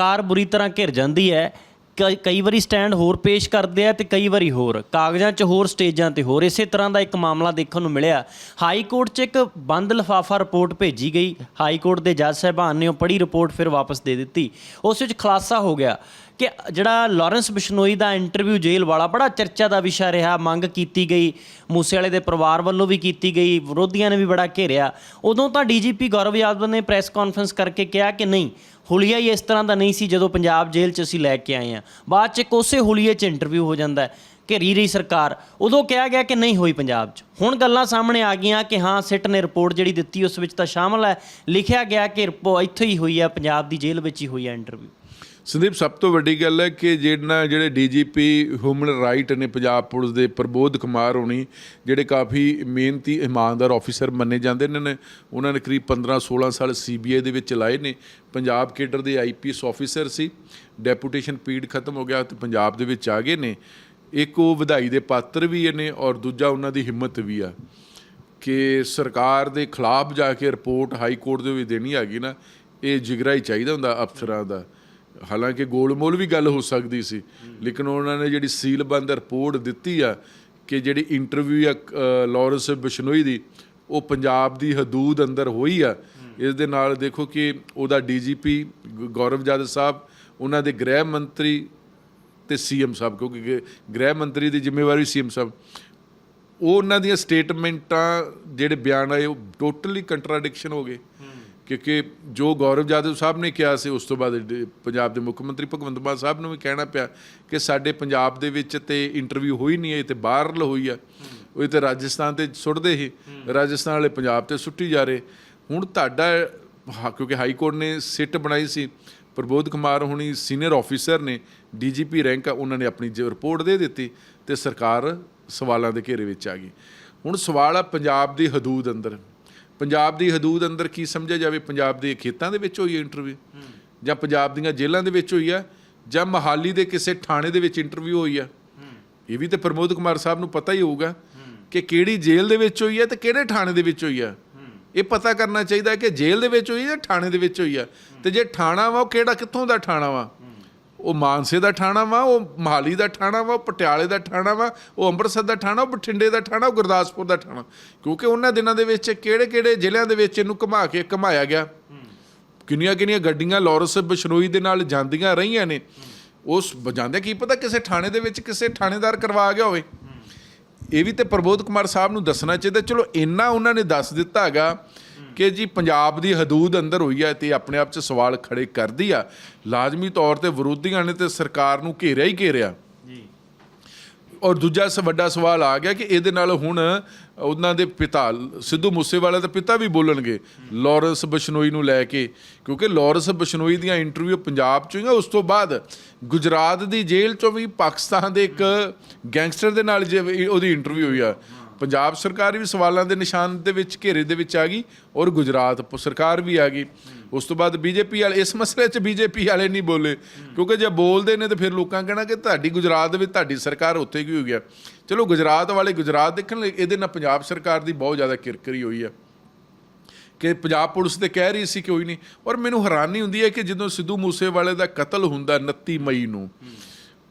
ਸਰਕਾਰ ਬੁਰੀ ਤਰ੍ਹਾਂ ਘਿਰ ਜਾਂਦੀ ਹੈ, ਕਈ- ਕਈ ਵਾਰੀ ਸਟੈਂਡ ਹੋਰ ਪੇਸ਼ ਕਰਦੇ ਆ ਤੇ ਕਈ ਵਾਰੀ ਹੋਰ। ਕਾਗਜ਼ਾਂ 'ਚ ਹੋਰ, ਸਟੇਜਾਂ ਤੇ ਹੋਰ। ਇਸੇ ਤਰ੍ਹਾਂ ਦਾ ਇੱਕ ਮਾਮਲਾ ਦੇਖਣ ਨੂੰ ਮਿਲਿਆ। ਹਾਈ ਕੋਰਟ 'ਚ ਇੱਕ ਬੰਦ ਲਫਾਫਾ ਰਿਪੋਰਟ ਭੇਜੀ ਗਈ। ਹਾਈ ਕੋਰਟ ਦੇ ਜੱਜ ਸਾਹਿਬਾਨ ਨੇ ਉਹ ਪੜ੍ਹੀ ਰਿਪੋਰਟ ਫਿਰ ਵਾਪਸ ਦੇ ਦਿੱਤੀ। ਉਸ ਵਿੱਚ ਖੁਲਾਸਾ ਹੋ ਗਿਆ ਕਿ ਜਿਹੜਾ ਲਾਰੈਂਸ ਬਿਸ਼ਨੋਈ ਦਾ ਇੰਟਰਵਿਊ ਜੇਲ੍ਹ ਵਾਲਾ, ਬੜਾ ਚਰਚਾ ਦਾ ਵਿਸ਼ਾ ਰਿਹਾ। ਮੰਗ ਕੀਤੀ ਗਈ। ਮੂਸੇ ਵਾਲੇ ਦੇ ਪਰਿਵਾਰ ਵੱਲੋਂ ਵੀ ਕੀਤੀ ਗਈ। ਵਿਰੋਧੀਆਂ ਨੇ ਵੀ ਬੜਾ ਘੇਰਿਆ। ਉਦੋਂ ਤਾਂ ਡੀਜੀਪੀ ਗੌਰਵ ਯਾਦਵ ਨੇ ਪ੍ਰੈਸ ਕਾਨਫਰੰਸ ਕਰਕੇ ਕਿਹਾ ਕਿ ਨਹੀਂ ਹੁਲੀਆ ਹੀ ਇਸ ਤਰ੍ਹਾਂ ਦਾ ਨਹੀਂ ਸੀ ਜਦੋਂ ਪੰਜਾਬ ਜੇਲ੍ਹ 'ਚ ਅਸੀਂ ਲੈ ਕੇ ਆਏ ਆ ਬਾਅਦ 'ਚ ਇੱਕ ਉਸੇ ਹੁਲੀਏ 'ਚ ਇੰਟਰਵਿਊ ਹੋ ਜਾਂਦਾ ਹੈ ਘੇਰੀ ਰਹੀ ਸਰਕਾਰ। ਉਦੋਂ ਕਿਹਾ ਗਿਆ ਕਿ ਨਹੀਂ ਹੋਈ ਪੰਜਾਬ 'ਚ। ਹੁਣ ਗੱਲਾਂ ਸਾਹਮਣੇ ਆ ਗਈਆਂ ਕਿ ਹਾਂ, ਸਿੱਟ ਨੇ ਰਿਪੋਰਟ ਜਿਹੜੀ ਦਿੱਤੀ ਉਸ ਵਿੱਚ ਤਾਂ ਸ਼ਾਮਲ ਹੈ। ਲਿਖਿਆ ਗਿਆ ਕਿ ਰਿਪੋ ਇੱਥੇ ਹੀ ਹੋਈ ਹੈ, ਪੰਜਾਬ ਦੀ ਜੇਲ੍ਹ ਵਿੱਚ ਹੀ ਹੋਈ ਹੈ ਇੰਟਰਵਿਊ ਸੰਦੀਪ, ਸਭ ਤੋਂ ਵੱਡੀ ਗੱਲ ਹੈ ਕਿ ਜਿਹੜਾ ਜਿਹੜੇ ਡੀਜੀਪੀ ਹਿਊਮਨ ਰਾਈਟ ਨੇ ਪੰਜਾਬ ਪੁਲਿਸ ਦੇ ਪ੍ਰਬੋਧ ਕੁਮਾਰ ਹੋਣੀ, ਜਿਹੜੇ ਕਾਫੀ ਮਿਹਨਤੀ, ਇਮਾਨਦਾਰ ਆਫੀਸਰ ਮੰਨੇ ਜਾਂਦੇ ਨੇ ਉਹਨਾਂ ਨੇ ਕਰੀਬ 15 16 ਸਾਲ ਸੀਬੀਆਈ ਦੇ ਵਿੱਚ ਲਾਏ ਨੇ। ਪੰਜਾਬ ਕੇਡਰ ਦੇ ਆਈਪੀਐਸ ਆਫੀਸਰ ਸੀ ਡੈਪੂਟੇਸ਼ਨ ਪੀਰੀਅਡ ਖਤਮ ਹੋ ਗਿਆ ਤੇ ਪੰਜਾਬ ਦੇ ਵਿੱਚ ਆ ਗਏ ਨੇ। ਇੱਕ ਉਹ ਵਧਾਈ ਦੇ ਪਾਤਰ ਵੀ ਨੇ ਔਰ ਦੂਜਾ ਉਹਨਾਂ ਦੀ ਹਿੰਮਤ ਵੀ ਆ ਕਿ ਸਰਕਾਰ ਦੇ ਖਿਲਾਫ ਜਾ ਕੇ ਰਿਪੋਰਟ ਹਾਈ ਕੋਰਟ ਦੇ ਵਿੱਚ ਦੇਣੀ ਹੈਗੀ ਨਾ, ਇਹ ਜਿਗਰਾ ਹੀ ਚਾਹੀਦਾ ਹੁੰਦਾ ਅਫਸਰਾਂ ਦਾ। ਹਾਲਾਂਕਿ ਗੋਲਮੋਲ ਵੀ ਗੱਲ ਹੋ ਸਕਦੀ ਸੀ ਲੇਕਿਨ ਉਹਨਾਂ ਨੇ ਜਿਹੜੀ ਸੀਲਬੰਦ ਰਿਪੋਰਟ ਦਿੱਤੀ ਆ ਕਿ ਜਿਹੜੀ ਇੰਟਰਵਿਊ ਆ ਅ, ਲਾਰੈਂਸ ਬਿਸ਼ਨੋਈ ਦੀ ਉਹ ਪੰਜਾਬ ਦੀ ਹਦੂਦ ਅੰਦਰ ਹੋਈ ਆ। ਇਸ ਦੇ ਨਾਲ ਦੇਖੋ ਕਿ ਉਹਦਾ ਡੀਜੀਪੀ ਗੌਰਵ ਜਾਦਵ ਸਾਹਿਬ ਉਹਨਾਂ ਦੇ ਗ੍ਰਹਿ ਮੰਤਰੀ ਤੇ ਸੀਐਮ ਸਾਹਿਬ ਕਿਉਂਕਿ ਗ੍ਰਹਿ ਮੰਤਰੀ ਦੀ ਜ਼ਿੰਮੇਵਾਰੀ ਸੀਐਮ ਸਾਹਿਬ। ਉਹ ਉਹਨਾਂ ਦੀਆਂ ਸਟੇਟਮੈਂਟਾਂ ਜਿਹੜੇ ਬਿਆਨ ਆਏ ਉਹ ਟੋਟਲੀ ਕੰਟਰਾਡਿਕਸ਼ਨ ਹੋ ਗਏ। ਕਿਉਂਕਿ ਜੋ ਗੌਰਵ ਜਾਦਵ ਸਾਹਿਬ ਨੇ ਕਿਹਾ ਸੀ ਉਸ ਤੋਂ ਬਾਅਦ ਡ- ਪੰਜਾਬ ਦੇ ਮੁੱਖ ਮੰਤਰੀ ਭਗਵੰਤ ਮਾਨ ਸਾਹਿਬ ਨੂੰ ਵੀ ਕਹਿਣਾ ਪਿਆ ਕਿ ਸਾਡੇ ਪੰਜਾਬ ਦੇ ਵਿੱਚ ਤੇ ਇੰਟਰਵਿਊ ਹੋਈ ਨਹੀਂ ਹੈ ਇਹ ਤੇ ਬਾਹਰਲ ਹੋਈ ਆ। ਉਹ ਇਹ ਤੇ ਰਾਜਸਥਾਨ ਤੇ ਸੁੱਟਦੇ ਹੀ ਰਾਜਸਥਾਨ ਵਾਲੇ ਪੰਜਾਬ ਤੇ ਸੁੱਟੀ ਜਾ ਰਹੇ। ਹੁਣ ਤੁਹਾਡਾ ਹਾਂ, ਕਿਉਂਕਿ ਹਾਈ ਕੋਰਟ ਨੇ ਸਿੱਟ ਬਣਾਈ ਸੀ ਪ੍ਰਬੋਧ ਕੁਮਾਰ ਹੁਣੀ ਸੀਨੀਅਰ ਆਫੀਸਰ ਨੇ ਡੀਜੀਪੀ ਰੈਂਕ ਆ ਉਹਨਾਂ ਨੇ ਆਪਣੀ ਜੋ ਰਿਪੋਰਟ ਦੇ ਦਿੱਤੀ ਤੇ ਸਰਕਾਰ ਸਵਾਲਾਂ ਦੇ ਘੇਰੇ ਵਿੱਚ ਆ ਗਈ। ਹੁਣ ਸਵਾਲ ਆ ਪੰਜਾਬ ਦੀ ਹਦੂਦ ਅੰਦਰ। ਪੰਜਾਬ ਦੀ ਹਦੂਦ ਅੰਦਰ ਕੀ ਸਮਝਿਆ ਜਾਵੇ? ਪੰਜਾਬ ਦੇ ਖੇਤਾਂ ਦੇ ਵਿੱਚ ਹੋਈ ਇੰਟਰਵਿਊ ਜਾਂ ਪੰਜਾਬ ਦੀਆਂ ਜੇਲ੍ਹਾਂ ਦੇ ਵਿੱਚ ਹੋਈ ਆ ਜਾਂ ਮਹਾਲੀ ਦੇ ਕਿਸੇ ਥਾਣੇ ਦੇ ਵਿੱਚ ਇੰਟਰਵਿਊ ਹੋਈ ਆ ਇਹ ਵੀ ਤੇ ਪ੍ਰਮੋਦ ਕੁਮਾਰ ਸਾਹਿਬ ਨੂੰ ਪਤਾ ਹੀ ਹੋਊਗਾ ਕਿ ਕਿਹੜੀ ਜੇਲ੍ਹ ਦੇ ਵਿੱਚ ਹੋਈ ਆ ਤੇ ਕਿਹੜੇ ਥਾਣੇ ਦੇ ਵਿੱਚ ਹੋਈ ਆ ਇਹ ਪਤਾ ਕਰਨਾ ਚਾਹੀਦਾ ਕਿ ਜੇਲ੍ਹ ਦੇ ਵਿੱਚ ਹੋਈ ਆ ਜਾਂ ਥਾਣੇ ਦੇ ਵਿੱਚ ਹੋਈ ਆ ਤੇ ਜੇ ਥਾਣਾ ਵਾ, ਉਹ ਕਿਹੜਾ, ਕਿੱਥੋਂ ਦਾ ਥਾਣਾ ਵਾ? ਉਹ ਮਾਨਸੇ ਦਾ ਥਾਣਾ ਵਾ, ਉਹ ਮਹਾਲੀ ਦਾ ਥਾਣਾ ਵਾ, ਉਹ ਪਟਿਆਲੇ ਦਾ ਥਾਣਾ ਵਾ, ਉਹ ਅੰਮ੍ਰਿਤਸਰ ਦਾ ਥਾਣਾ ਉਹ ਬਠਿੰਡੇ ਦਾ ਥਾਣਾ ਉਹ ਗੁਰਦਾਸਪੁਰ ਦਾ ਥਾਣਾ ਕਿਉਂਕਿ ਉਹਨਾਂ ਦਿਨਾਂ ਦੇ ਵਿੱਚ ਕਿਹੜੇ ਕਿਹੜੇ ਜ਼ਿਲ੍ਹਿਆਂ ਦੇ ਵਿੱਚ ਇਹਨੂੰ ਘੁਮਾ ਕੇ ਘਮਾਇਆ ਗਿਆ? ਕਿੰਨੀਆਂ ਕਿੰਨੀਆਂ ਗੱਡੀਆਂ ਲਾਰੈਂਸ ਬਿਸ਼ਨੋਈ ਦੇ ਨਾਲ ਜਾਂਦੀਆਂ ਰਹੀਆਂ ਨੇ। ਉਸ, ਜਾਂਦੇ ਕੀ ਪਤਾ ਕਿਸੇ ਥਾਣੇ ਦੇ ਵਿੱਚ ਕਿਸੇ ਥਾਣੇਦਾਰ ਕਰਵਾ ਗਿਆ ਹੋਵੇ। ਇਹ ਵੀ ਤੇ ਪ੍ਰਬੋਧ ਕੁਮਾਰ ਸਾਹਿਬ ਨੂੰ ਦੱਸਣਾ ਚਾਹੀਦਾ। ਚਲੋ, ਇੰਨਾ ਉਹਨਾਂ ਨੇ ਦੱਸ ਦਿੱਤਾ ਹੈਗਾ ਕਿ ਜੀ ਪੰਜਾਬ ਦੀ ਹਦੂਦ ਅੰਦਰ ਹੋਈ ਹੈ ਤੇ ਆਪਣੇ ਆਪ 'ਚ ਸਵਾਲ ਖੜੇ ਕਰਦੀ ਆ। ਲਾਜ਼ਮੀ ਤੌਰ ਤੇ ਵਿਰੋਧੀਆਂ ਨੇ ਤੇ ਸਰਕਾਰ ਨੂੰ ਘੇਰਿਆ ਹੀ ਘੇਰਿਆ। ਔਰ ਦੂਜਾ ਸ, ਵੱਡਾ ਸਵਾਲ ਆ ਗਿਆ ਕਿ ਇਹਦੇ ਨਾਲ ਹੁਣ ਉਹਨਾਂ ਦੇ ਪਿਤਾ, ਸਿੱਧੂ ਮੂਸੇਵਾਲਾ ਦੇ ਪਿਤਾ ਵੀ ਬੋਲਣਗੇ, ਲਾਰੈਂਸ ਬਸ਼ਨੋਈ ਨੂੰ ਲੈ ਕੇ। ਕਿਉਂਕਿ ਲਾਰੈਂਸ ਬਸ਼ਨੋਈ ਦੀਆਂ ਇੰਟਰਵਿਊ ਪੰਜਾਬ ਚ ਹੋਈਆਂ ਉਸ ਤੋਂ ਬਾਅਦ ਗੁਜਰਾਤ ਦੀ ਜੇਲ੍ਹ ਚੋਂ ਵੀ ਪਾਕਿਸਤਾਨ ਦੇ ਇੱਕ ਗੈਂਗਸਟਰ ਦੇ ਨਾਲ ਜੇ ਉਹਦੀ ਇੰਟਰਵਿਊ ਹੋਈ ਆ। ਪੰਜਾਬ ਸਰਕਾਰ ਵੀ ਸਵਾਲਾਂ ਦੇ ਨਿਸ਼ਾਨ ਦੇ ਵਿੱਚ ਘੇਰੇ ਦੇ ਵਿੱਚ ਆ ਗਈ ਔਰ ਗੁਜਰਾਤ ਪ- ਸਰਕਾਰ ਵੀ ਆ ਗਈ। ਉਸ ਤੋਂ ਬਾਅਦ ਬੀਜੇਪੀ ਵਾਲੇ, ਇਸ ਮਸਲੇ 'ਚ ਬੀਜੇਪੀ ਵਾਲੇ ਨਹੀਂ ਬੋਲੇ। ਕਿਉਂਕਿ ਜੇ ਬੋਲਦੇ ਨੇ ਤਾਂ ਫਿਰ ਲੋਕਾਂ ਕਹਿਣਾ ਕਿ ਤੁਹਾਡੀ ਗੁਜਰਾਤ ਦੇ ਵਿੱਚ ਤੁਹਾਡੀ ਸਰਕਾਰ ਉੱਥੇ ਕੀ ਹੋ ਗਿਆ ਚਲੋ ਗੁਜਰਾਤ ਵਾਲੇ ਗੁਜਰਾਤ ਦੇਖਣ ਲਈ ਇਹਦੇ ਨਾਲ ਪੰਜਾਬ ਸਰਕਾਰ ਦੀ ਬਹੁਤ ਜ਼ਿਆਦਾ ਕਿਰਕਰੀ ਹੋਈ ਆ। ਕਿ ਪੰਜਾਬ ਪੁਲਿਸ ਤੇ ਕਹਿ ਰਹੀ ਸੀ ਕਿ ਕੋਈ ਨਹੀਂ। ਔਰ ਮੈਨੂੰ ਹੈਰਾਨੀ ਹੁੰਦੀ ਹੈ ਕਿ ਜਦੋਂ ਸਿੱਧੂ ਮੂਸੇਵਾਲੇ ਦਾ ਕਤਲ ਹੁੰਦਾ 29 ਮਈ ਨੂੰ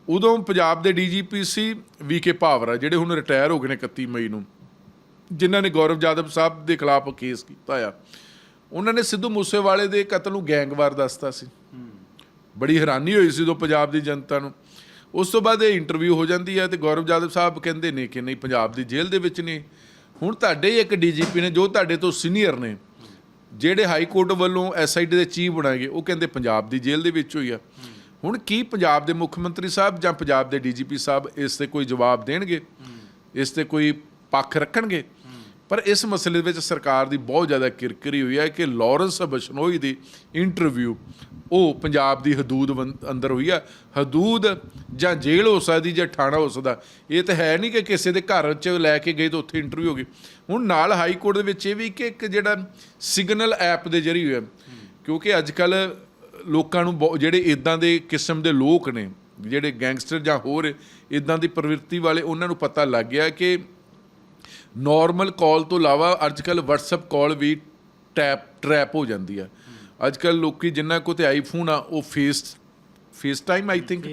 ਉਦੋਂ ਪੰਜਾਬ ਦੇ ਡੀਜੀਪੀ ਸੀ ਵੀਕੇ ਭਾਵਰਾ ਜਿਹੜੇ ਹੁਣ ਰਿਟਾਇਰ ਹੋ ਗਏ ਨੇ 31 ਮਈ ਨੂੰ। ਜਿਨ੍ਹਾਂ ਨੇ ਗੌਰਵ ਜਾਦਵ ਸਾਹਿਬ ਦੇ ਖਿਲਾਫ ਕੇਸ ਕੀਤਾ ਆ। ਉਹਨਾਂ ਨੇ ਸਿੱਧੂ ਮੂਸੇਵਾਲੇ ਦੇ ਕਤਲ ਨੂੰ ਗੈਂਗਵਾਰ ਦੱਸਤਾ ਸੀ। ਬੜੀ ਹੈਰਾਨੀ ਹੋਈ ਸੀ ਉਦੋਂ ਪੰਜਾਬ ਦੀ ਜਨਤਾ ਨੂੰ। ਉਸ ਤੋਂ ਬਾਅਦ ਇਹ ਇੰਟਰਵਿਊ ਹੋ ਜਾਂਦੀ ਹੈ ਤੇ ਗੌਰਵ ਜਾਦਵ ਸਾਹਿਬ ਕਹਿੰਦੇ ਨੇ ਕਿ ਨਹੀਂ, ਪੰਜਾਬ ਦੀ ਜੇਲ੍ਹ ਦੇ ਵਿੱਚ ਨੇ। ਹੁਣ ਤੁਹਾਡੇ ਹੀ ਇੱਕ ਡੀਜੀਪੀ ਨੇ ਜੋ ਤੁਹਾਡੇ ਤੋਂ ਸੀਨੀਅਰ ਨੇ, ਜਿਹੜੇ ਹਾਈ ਕੋਰਟ ਵੱਲੋਂ ਐਸਆਈਟੀ ਦੇ ਚੀਫ ਬਣਾਏ ਗਏ, ਉਹ ਕਹਿੰਦੇ ਪੰਜਾਬ ਦੀ ਜੇਲ੍ਹ ਦੇ ਵਿੱਚ ਹੋਈ ਆ। ਹੁਣ ਕੀ ਪੰਜਾਬ ਦੇ ਮੁੱਖ ਮੰਤਰੀ ਸਾਹਿਬ ਜਾਂ ਪੰਜਾਬ ਦੇ ਡੀਜੀਪੀ ਸਾਹਿਬ ਇਸ ਤੇ ਕੋਈ ਜਵਾਬ ਦੇਣਗੇ? ਇਸ ਤੇ ਕੋਈ ਪੱਖ ਰੱਖਣਗੇ? ਪਰ ਇਸ ਮਸਲੇ ਵਿੱਚ ਸਰਕਾਰ ਦੀ ਬਹੁਤ ਜ਼ਿਆਦਾ ਕਿਰਕਰੀ ਹੋਈ ਹੈ ਕਿ ਲਾਰੈਂਸ ਬਸ਼ਨੋਈ ਦੀ ਇੰਟਰਵਿਊ ਉਹ ਪੰਜਾਬ ਦੀ ਹਦੂਦ ਅੰਦਰ ਹੋਈ ਆ। ਹਦੂਦ ਜਾਂ ਜੇਲ੍ਹ ਹੋ ਸਕਦੀ ਜਾਂ ਥਾਣਾ ਹੋ ਸਕਦਾ। ਇਹ ਤਾਂ ਹੈ ਨਹੀਂ ਕਿ ਕਿਸੇ ਦੇ ਘਰ 'ਚ ਲੈ ਕੇ ਗਏ ਤਾਂ ਉੱਥੇ ਇੰਟਰਵਿਊ ਹੋ ਗਈ। ਹੁਣ ਨਾਲ ਹਾਈ ਕੋਰਟ ਦੇ ਵਿੱਚ ਇਹ ਵੀ ਕਿ ਇੱਕ ਜਿਹੜਾ ਸਿਗਨਲ ਐਪ ਦੇ ਜ਼ਰੀਏ ਕਿਉਂਕਿ ਅੱਜ ਕੱਲ ਲੋਕਾਂ ਨੂੰ ਜਿਹੜੇ ਇਦਾਂ ਦੇ ਕਿਸਮ ਦੇ ਲੋਕ ਨੇ ਜਿਹੜੇ ਗੈਂਗਸਟਰ ਜਾਂ ਹੋਰ ਇਦਾਂ ਦੀ ਪ੍ਰਵਿਰਤੀ ਵਾਲੇ ਉਹਨਾਂ ਨੂੰ ਪਤਾ ਲੱਗ ਗਿਆ ਕਿ ਨਾਰਮਲ ਕਾਲ ਤੋਂ ਇਲਾਵਾ ਅੱਜ ਕੱਲ WhatsApp ਕਾਲ ਵੀ ਟੈਪ ਟਰੈਪ ਹੋ ਜਾਂਦੀ ਆ। ਅੱਜ ਕੱਲ ਲੋਕੀ ਜਿੰਨਾ ਕੋ ਤੇ ਆਈਫੋਨ ਆ ਉਹ face face time I think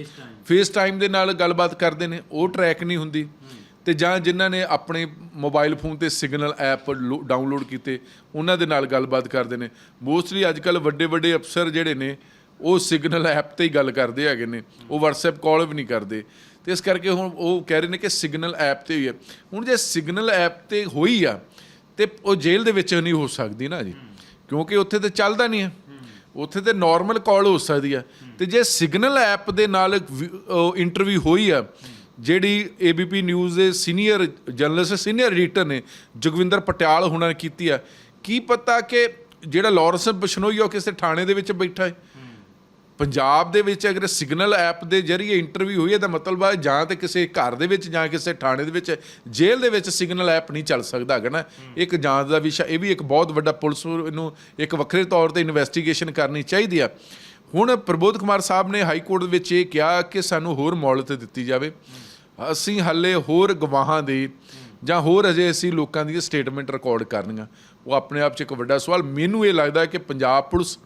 face time ਦੇ ਨਾਲ ਗੱਲਬਾਤ ਕਰਦੇ ਨੇ ਉਹ ਟਰੈਕ ਨਹੀਂ ਹੁੰਦੀ। ਤੇ ਜਾਂ ਜਿਨ੍ਹਾਂ ਨੇ ਆਪਣੇ ਮੋਬਾਈਲ ਫੋਨ ਤੇ ਸਿਗਨਲ ਐਪ ਡਾਊਨਲੋਡ ਕੀਤੇ, ਉਹਨਾਂ ਦੇ ਨਾਲ ਗੱਲਬਾਤ ਕਰਦੇ ਨੇ। ਮੋਸਟਲੀ ਅੱਜ ਕੱਲ ਵੱਡੇ ਵੱਡੇ ਅਫਸਰ ਜਿਹੜੇ ਨੇ, ਉਹ ਸਿਗਨਲ ਐਪ ਤੇ ਹੀ ਗੱਲ ਕਰਦੇ ਹੈਗੇ ਨੇ। ਉਹ WhatsApp ਕਾਲ ਵੀ ਨਹੀਂ ਕਰਦੇ। ਤੇ ਇਸ ਕਰਕੇ ਹੁਣ ਉਹ ਕਹਿ ਰਹੇ ਨੇ ਕਿ ਸਿਗਨਲ ਐਪ ਤੇ ਹੀ ਹੈ। ਹੁਣ ਜੇ ਸਿਗਨਲ ਐਪ ਤੇ ਹੋਈ ਆ, ਤੇ ਉਹ ਜੇਲ੍ਹ ਦੇ ਵਿੱਚ ਨਹੀਂ ਹੋ ਸਕਦੀ ਨਾ ਜੀ। ਕਿਉਂਕਿ ਉੱਥੇ ਤੇ ਚੱਲਦਾ ਨਹੀਂ ਹੈ। ਉੱਥੇ ਤੇ ਨਾਰਮਲ ਕਾਲ ਹੋ ਸਕਦੀ ਆ ਤੇ ਜੇ ਸਿਗਨਲ ਐਪ ਦੇ ਨਾਲ ਇੰਟਰਵਿਊ ਹੋਈ ਆ ਜਿਹੜੀ ABP ਨਿਊਜ਼ ਦੇ ਸੀਨੀਅਰ ਜਰਨਲਿਸਟ ਸੀਨੀਅਰ ਐਡੀਟਰ ਨੇ ਜਗਵਿੰਦਰ ਪਟਿਆਲ ਹੁਣਾਂ ਨੇ ਕੀਤੀ ਆ। ਕੀ ਪਤਾ ਕਿ ਜਿਹੜਾ ਲਾਰੈਂਸ ਬਿਸ਼ਨੋਈ ਉਹ ਕਿਸੇ ਥਾਣੇ ਦੇ ਵਿੱਚ ਬੈਠਾ ਹੈ? ਪੰਜਾਬ ਦੇ ਵਿੱਚ ਅਗਰ ਸਿਗਨਲ ਐਪ ਦੇ ਜ਼ਰੀਏ ਇੰਟਰਵਿਊ ਹੋਈ ਹੈ, ਤਾਂ ਮਤਲਬ ਆ ਜਾਂ ਤੇ ਕਿਸੇ ਘਰ ਦੇ ਵਿੱਚ ਜਾਂ ਕਿਸੇ ਥਾਣੇ ਦੇ ਵਿੱਚ ਜੇਲ੍ਹ ਦੇ ਵਿੱਚ ਸਿਗਨਲ ਐਪ ਨਹੀਂ ਚੱਲ ਸਕਦਾ ਹੈਗਾ ਨਾ। ਇੱਕ ਜਾਂਚ ਦਾ ਵਿਸ਼ਾ, ਇਹ ਵੀ ਇੱਕ ਬਹੁਤ ਵੱਡਾ ਪੁਲਿਸ ਨੂੰ, ਇਹਨੂੰ ਇੱਕ ਵੱਖਰੇ ਤੌਰ ਤੇ ਇਨਵੈਸਟੀਗੇਸ਼ਨ ਕਰਨੀ ਚਾਹੀਦੀ ਆ। ਹੁਣ ਪ੍ਰਬੋਧ ਕੁਮਾਰ ਸਾਹਿਬ ਨੇ ਹਾਈ ਕੋਰਟ ਦੇ ਵਿੱਚ ਇਹ ਕਿਹਾ ਕਿ ਸਾਨੂੰ ਹੋਰ ਮੌਲਤ ਦਿੱਤੀ ਜਾਵੇ। ਅਸੀਂ ਹੱਲੇ ਹੋਰ ਗਵਾਹਾਂ ਦੀ ਜਾਂ ਹੋਰ ਅਜੇ ਅਸੀਂ ਲੋਕਾਂ ਦੀ ਸਟੇਟਮੈਂਟ ਰਿਕਾਰਡ ਕਰਨੀਆਂ। ਉਹ ਆਪਣੇ ਆਪ 'ਚ ਇੱਕ ਵੱਡਾ ਸਵਾਲ। ਮੈਨੂੰ ਇਹ ਲੱਗਦਾ ਕਿ ਪੰਜਾਬ ਪੁਲਿਸ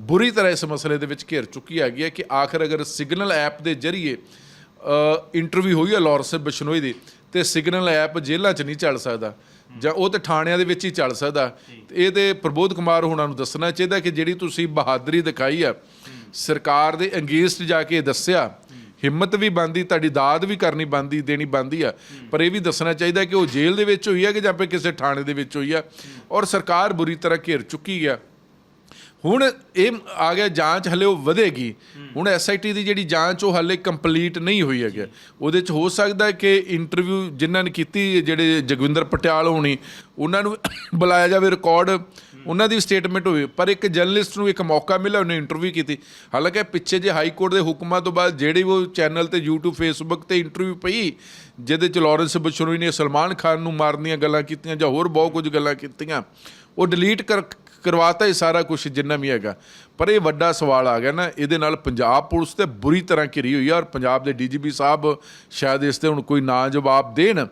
ਬੁਰੀ ਤਰ੍ਹਾਂ ਇਸ ਮਸਲੇ ਦੇ ਵਿੱਚ ਘਿਰ ਚੁੱਕੀ ਹੈਗੀ ਹੈ ਕਿ ਆਖਰ ਅਗਰ ਸਿਗਨਲ ਐਪ ਦੇ ਜ਼ਰੀਏ ਇੰਟਰਵਿਊ ਹੋਈ ਹੈ ਲਾਰੈਂਸ ਬਿਸ਼ਨੋਈ ਦੀ, ਤੇ ਸਿਗਨਲ ਐਪ ਜੇਲ੍ਹਾਂ 'ਚ ਨਹੀਂ ਚੱਲ ਸਕਦਾ ਜਾਂ ਉਹ ਤੇ ਥਾਣਿਆਂ ਦੇ ਵਿੱਚ ਹੀ ਚੱਲ ਸਕਦਾ। ਤੇ ਇਹ ਤੇ ਪ੍ਰਬੋਧ ਕੁਮਾਰ ਹੋਣਾ ਨੂੰ ਦੱਸਣਾ ਚਾਹੀਦਾ ਕਿ ਜਿਹੜੀ ਤੁਸੀਂ ਬਹਾਦਰੀ ਦਿਖਾਈ ਆ ਸਰਕਾਰ ਦੇ ਅੰਗੇਸਟ ਜਾ ਕੇ ਦੱਸਿਆ, ਹਿੰਮਤ ਵੀ ਬੰਦੀ ਤੁਹਾਡੀ ਦਾਦ ਵੀ ਕਰਨੀ ਬੰਦੀ ਦੇਣੀ ਬੰਦੀ ਆ, ਪਰ ਇਹ ਵੀ ਦੱਸਣਾ ਚਾਹੀਦਾ ਕਿ ਉਹ ਜੇਲ੍ਹ ਦੇ ਵਿੱਚ ਹੋਈ ਆ ਕਿ ਜਾਂ ਫਿਰ ਕਿਸੇ ਥਾਣੇ ਦੇ ਵਿੱਚ ਹੋਈ ਆ, ਔਰ ਸਰਕਾਰ ਬੁਰੀ ਤਰ੍ਹਾਂ ਘਿਰ ਚੁੱਕੀ ਆ। ਹੁਣ ਇਹ ਆ ਗਿਆ, ਜਾਂਚ ਹਲੇ ਉਹ ਵਧੇਗੀ। ਹੁਣ ਐਸਆਈਟੀ ਦੀ ਜਿਹੜੀ ਜਾਂਚ, ਉਹ ਹਲੇ ਕੰਪਲੀਟ ਨਹੀਂ ਹੋਈ ਹੈਗੀ। ਉਹਦੇ ਚ ਹੋ ਸਕਦਾ ਕਿ ਇੰਟਰਵਿਊ ਜਿਨ੍ਹਾਂ ਨੇ ਕੀਤੀ, ਜਿਹੜੇ ਜਗਵਿੰਦਰ ਪਟਿਆਲ ਹੋਣੀ, ਉਹਨਾਂ ਨੂੰ ਬੁਲਾਇਆ ਜਾਵੇ ਰਿਕਾਰਡ ਉਹਨਾਂ ਦੀ ਸਟੇਟਮੈਂਟ ਹੋਈ। ਪਰ ਇੱਕ ਜਰਨਲਿਸਟ ਨੂੰ ਇੱਕ ਮੌਕਾ ਮਿਲਿਆ, ਉਹਨੇ ਇੰਟਰਵਿਊ ਕੀਤੀ। ਹਾਲਾਂਕਿ ਪਿੱਛੇ ਜੇ ਹਾਈ ਕੋਰਟ ਦੇ ਹੁਕਮਾਂ ਤੋਂ ਬਾਅਦ ਜਿਹੜੀ ਉਹ ਚੈਨਲ ਤੇ YouTube, Facebook ਤੇ ਇੰਟਰਵਿਊ ਪਈ, ਜਿਹਦੇ ਚ ਲਾਰੈਂਸ ਬਸ਼ਨੋਈ ਨੇ ਸਲਮਾਨ ਖਾਨ ਨੂੰ ਮਾਰਨ ਦੀਆਂ ਗੱਲਾਂ ਕੀਤੀਆਂ ਜਾਂ ਹੋਰ ਬਹੁਤ ਕੁਝ ਗੱਲਾਂ ਕੀਤੀਆਂ, ਉਹ ਡਿਲੀਟ ਕਰ, ਕਰਵਾਤਾ ਇਹ ਸਾਰਾ ਕੁਝ ਜਿੰਨਾ ਵੀ ਹੈਗਾ। ਪਰ ਇਹ ਵੱਡਾ ਸਵਾਲ ਆ ਗਿਆ ਨਾ, ਇਹਦੇ ਨਾਲ ਪੰਜਾਬ ਪੁਲਿਸ ਤੇ ਬੁਰੀ ਤਰ੍ਹਾਂ ਘਿਰੀ ਹੋਈ ਆ ਔਰ ਪੰਜਾਬ ਦੇ ਡੀਜੀਪੀ ਸਾਹਿਬ ਸ਼ਾਇਦ ਇਸ ਤੇ ਹੁਣ ਕੋਈ ਨਾ ਜਵਾਬ ਦੇਣ।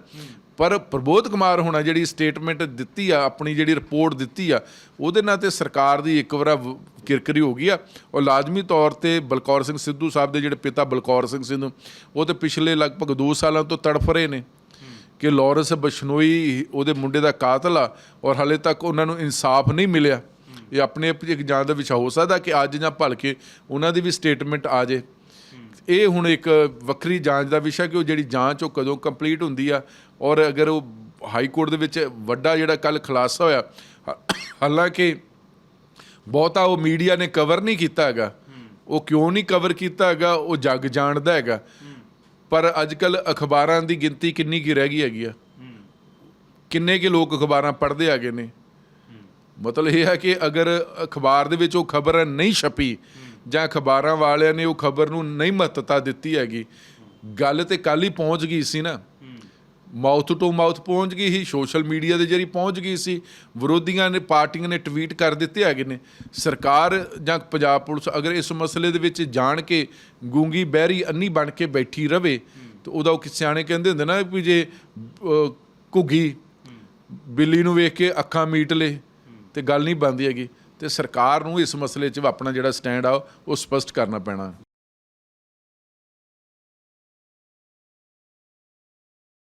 ਪਰ ਪ੍ਰਬੋਧ ਕੁਮਾਰ ਹੋਣਾ ਜਿਹੜੀ ਸਟੇਟਮੈਂਟ ਦਿੱਤੀ ਆ, ਆਪਣੀ ਜਿਹੜੀ ਰਿਪੋਰਟ ਦਿੱਤੀ ਆ, ਉਹਦੇ ਨਾਲ ਤੇ ਸਰਕਾਰ ਦੀ ਇੱਕ ਵਾਰ ਵ- ਕਿਰਕਰੀ ਹੋ ਗਈ ਆ। ਔਰ ਲਾਜ਼ਮੀ ਤੌਰ ਤੇ ਬਲਕੌਰ ਸਿੰਘ ਸਿੱਧੂ ਸਾਹਿਬ ਦੇ ਜਿਹੜੇ ਪਿਤਾ ਬਲਕੌਰ ਸਿੰਘ ਸਿੱਧੂ, ਉਹ ਤੇ ਪਿਛਲੇ ਲਗਭਗ 2 ਸਾਲਾਂ ਤੋਂ ਤੜਫ ਰਹੇ ਨੇ ਕਿ ਲਾਰੈਂਸ ਬਸ਼ਨੋਈ ਉਹਦੇ ਮੁੰਡੇ ਦਾ ਕਾਤਲ ਆ ਔਰ ਹਲੇ ਤੱਕ ਉਹਨਾਂ ਨੂੰ ਇਨਸਾਫ ਨਹੀਂ ਮਿਲਿਆ। ਇਹ ਆਪਣੇ ਆਪ 'ਚ ਇੱਕ ਜਾਂਚ ਦਾ ਵਿਛਾ ਹੋ ਸਕਦਾ ਕਿ ਅੱਜ ਜਾਂ ਭਲਕੇ ਉਹਨਾਂ ਦੀ ਵੀ ਸਟੇਟਮੈਂਟ ਆ ਜੇ ਇਹ ਹੁਣ ਇੱਕ ਵੱਖਰੀ ਜਾਂਚ ਦਾ ਵਿਸ਼ਾ ਕਿ ਉਹ ਜਿਹੜੀ ਜਾਂਚ ਉਹ ਕਦੋਂ ਕੰਪਲੀਟ ਹੁੰਦੀ ਆ ਔਰ ਅਗਰ ਉਹ ਹਾਈ ਕੋਰਟ ਦੇ ਵਿੱਚ ਵੱਡਾ ਜਿਹੜਾ ਕੱਲ ਖੁਲਾਸਾ ਹੋਇਆ ਹਾਲਾਂਕਿ ਬਹੁਤਾ ਉਹ ਮੀਡੀਆ ਨੇ ਕਵਰ ਨਹੀਂ ਕੀਤਾ ਹੈਗਾ। ਉਹ ਕਿਉਂ ਨਹੀਂ ਕਵਰ ਕੀਤਾ ਹੈਗਾ? ਉਹ ਜੱਗ ਜਾਣਦਾ ਹੈਗਾ। ਪਰ ਅੱਜ ਕੱਲ ਅਖਬਾਰਾਂ ਦੀ ਗਿਣਤੀ ਕਿੰਨੀ ਕੀ ਰਹਿ ਗਈ ਹੈਗੀ ਆ। ਕਿੰਨੇ ਕੇ ਲੋਕ ਅਖਬਾਰਾਂ ਪੜ੍ਹਦੇ ਹੈਗੇ ਨੇ। ਮਤਲਬ ਇਹ ਹੈ ਕਿ ਅਗਰ ਅਖਬਾਰ ਦੇ ਵਿੱਚ ਉਹ ਖਬਰ ਨਹੀਂ ਛਪੀ ਜਾਂ ਅਖਬਾਰਾਂ ਵਾਲਿਆਂ ਨੇ ਉਹ ਖਬਰ ਨੂੰ ਨਹੀਂ ਮਹੱਤਤਾ ਦਿੱਤੀ ਹੈਗੀ। ਗੱਲ ਤੇ ਕੱਲ ਹੀ ਪਹੁੰਚ ਗਈ ਸੀ ਨਾ। ਮਾਊਥ ਟੂ ਮਾਊਥ ਪਹੁੰਚ ਗਈ ਸੀ, ਸੋਸ਼ਲ ਮੀਡੀਆ ਦੇ ਜਰੀ ਪਹੁੰਚ ਗਈ ਸੀ। ਵਿਰੋਧੀਆਂ ਨੇ, ਪਾਰਟੀਆਂ ਨੇ ਟਵੀਟ ਕਰ ਦਿੱਤੇ ਹੈਗੇ ਨੇ। ਸਰਕਾਰ ਜਾਂ ਪੰਜਾਬ ਪੁਲਿਸ ਅਗਰ ਇਸ ਮਸਲੇ ਦੇ ਵਿੱਚ ਜਾਣ ਕੇ ਗੂੰਗੀ ਬਹਿਰੀ ਅੰਨੀ ਬਣ ਕੇ ਬੈਠੀ ਰਵੇ, ਤਾਂ ਉਹਦਾ ਉਹ ਸਿਆਣੇ ਕਹਿੰਦੇ ਹੁੰਦੇ ਨਾ ਵੀ ਜੇ ਘੁੱਗੀ, ਬਿੱਲੀ ਨੂੰ ਵੇਖ ਕੇ ਅੱਖਾਂ ਮੀਟ ਲੇ, ਤੇ ਗੱਲ ਨਹੀਂ ਬਣਦੀ ਹੈਗੀ। ਤੇ ਸਰਕਾਰ ਨੂੰ ਇਸ ਮਸਲੇ 'ਚ ਆਪਣਾ ਜਿਹੜਾ ਸਟੈਂਡ ਆ ਉਹ ਸਪਸ਼ਟ ਕਰਨਾ ਪੈਣਾ।